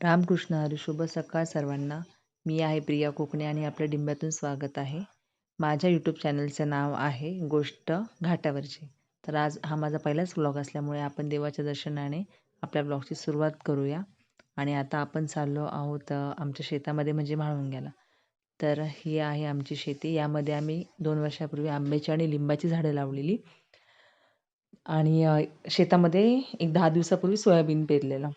रामकृष्ण हरी शुभ सकाळ सर्वांना. मी आहे प्रिया कोकणे आणि आपल्या डिंब्यातून स्वागत आहे. माझ्या यूट्यूब चॅनलचं नाव आहे गोष्ट घाटावरची. तर आज हा माझा पहिलाच ब्लॉग असल्यामुळे आपण देवाच्या दर्शनाने आपल्या ब्लॉगची सुरुवात करूया. आणि आता आपण चाललो आहोत आमच्या शेतामध्ये म्हणजे म्हाळुंग्याला. तर ही आहे आमची शेती. यामध्ये आम्ही दोन वर्षापूर्वी आंब्याची आणि लिंबाची झाडं लावलेली. आणि शेतामध्ये एक दहा दिवसापूर्वी सोयाबीन पेरलेलं.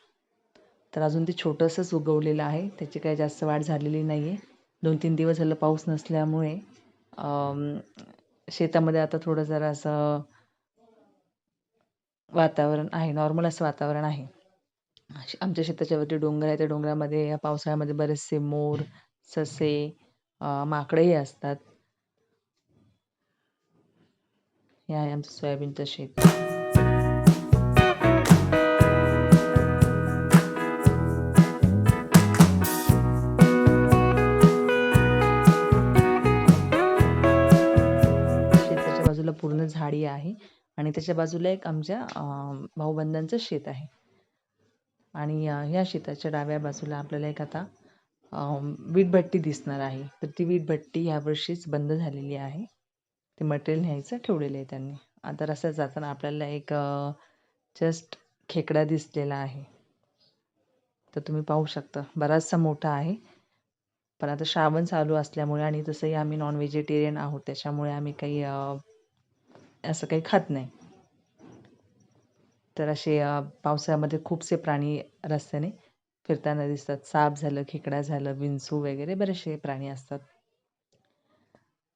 तर अजून ते छोटंसंच उगवलेलं आहे. त्याची काही जास्त वाढ झालेली नाही आहे दोन तीन दिवस झालं पाऊस नसल्यामुळे शेतामध्ये आता थोडं जरा असं वातावरण आहे. नॉर्मल असं वातावरण आहे. आमच्या शेताच्या वरती डोंगर आहे. त्या डोंगरामध्ये या पावसाळ्यामध्ये बरेचसे मोर ससे माकडेही असतात. हे आहे आमचं सोयाबीनचं शेत. पूर्ण आहे आणि त्याच्या बाजूला एक आमच्या भाऊबंधांचं शेत आहे. आणि ह्या शेताच्या डाव्या बाजूला आपल्याला एक आता वीटभट्टी दिसणार आहे. तर ती वीटभट्टी यावर्षीच बंद झालेली आहे. ते मटेरियल न्यायचं ठेवलेलं आहे त्यांनी. आता रस्त्यात जाताना आपल्याला एक जस्ट खेकडा दिसलेला आहे. तर तुम्ही पाहू शकता. बराचसा मोठा आहे. पण आता श्रावण चालू असल्यामुळे आणि तसंही आम्ही नॉन व्हेजिटेरियन आहोत त्याच्यामुळे आम्ही काही असं काही खात नाही. तर असे पावसाळ्यामध्ये खूपसे प्राणी रस्त्याने फिरताना दिसतात. साप झालं खेकडा झालं विंचू वगैरे बरेचसे प्राणी असतात.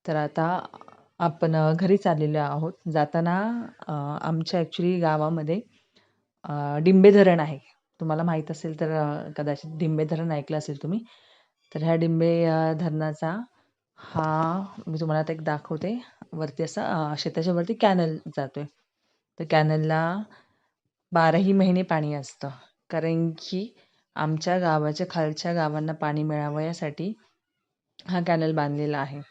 तर आता आपण घरी चाललेलो आहोत. जाताना आमच्या ॲक्च्युली गावामध्ये डिंबे धरण आहे. तुम्हाला माहीत असेल तर कदाचित डिंबे धरण ऐकलं असेल तुम्ही. तर ह्या डिंबे धरणाचा हा मी तुम्हाला आता एक दाखवते. वरती असा शेताच्या वरती कॅनल जातोय. तर कॅनलला बाराही महिने पाणी असतं. कारण की आमच्या गावाच्या खालच्या गावांना पाणी मिळावं यासाठी हा कॅनल बांधलेला आहे.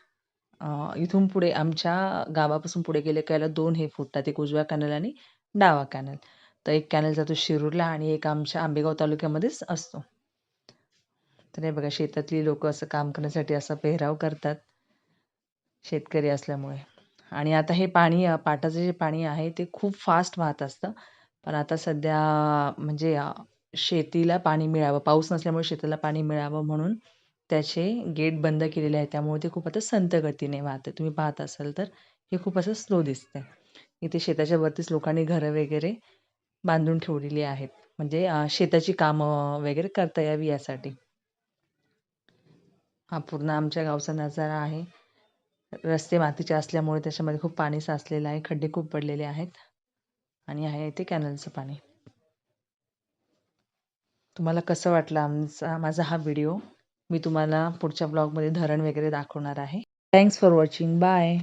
इथून पुढे आमच्या गावापासून पुढे गेले का याला दोन हे फुटतात. एक उजव्या कॅनल आणि डावा कॅनल. तर एक कॅनल जातो शिरूरला आणि एक आमच्या आंबेगाव तालुक्यामध्येच असतो. तर हे बघा शेतातली लोक असं काम करण्यासाठी असा पेहराव करतात शेतकरी असल्यामुळे. आणि आता हे पाणी पाटाचं जे पाणी आहे ते खूप फास्ट वाहत असतं. पण आता सध्या म्हणजे शेतीला पाणी मिळावं पाऊस नसल्यामुळे शेताला पाणी मिळावं म्हणून त्याचे गेट बंद केलेले आहे त्यामुळे ते खूप आता संथ गतीने वाहते. तुम्ही पाहत असाल तर हे खूप असं स्लो दिसतंय. इथे शेताच्या वरतीच लोकांनी घरं वगैरे बांधून ठेवलेली आहेत. म्हणजे शेताची कामं वगैरे करता यावी यासाठी. हा पूर्ण आमच्या गावचा नजारा आहे. रस्ते मातीचे असल्यामुळे त्याच्यामध्ये खूप पाणी साचलेलं आहे. खड्डे खूप पडलेले आहेत. आणि आहे इथे कॅनलचं पाणी. तुम्हाला कसं वाटलं आमचा माझा हा व्हिडिओ? मी तुम्हाला पुढच्या ब्लॉगमध्ये धरण वगैरे दाखवणार आहे. Thanks for watching bye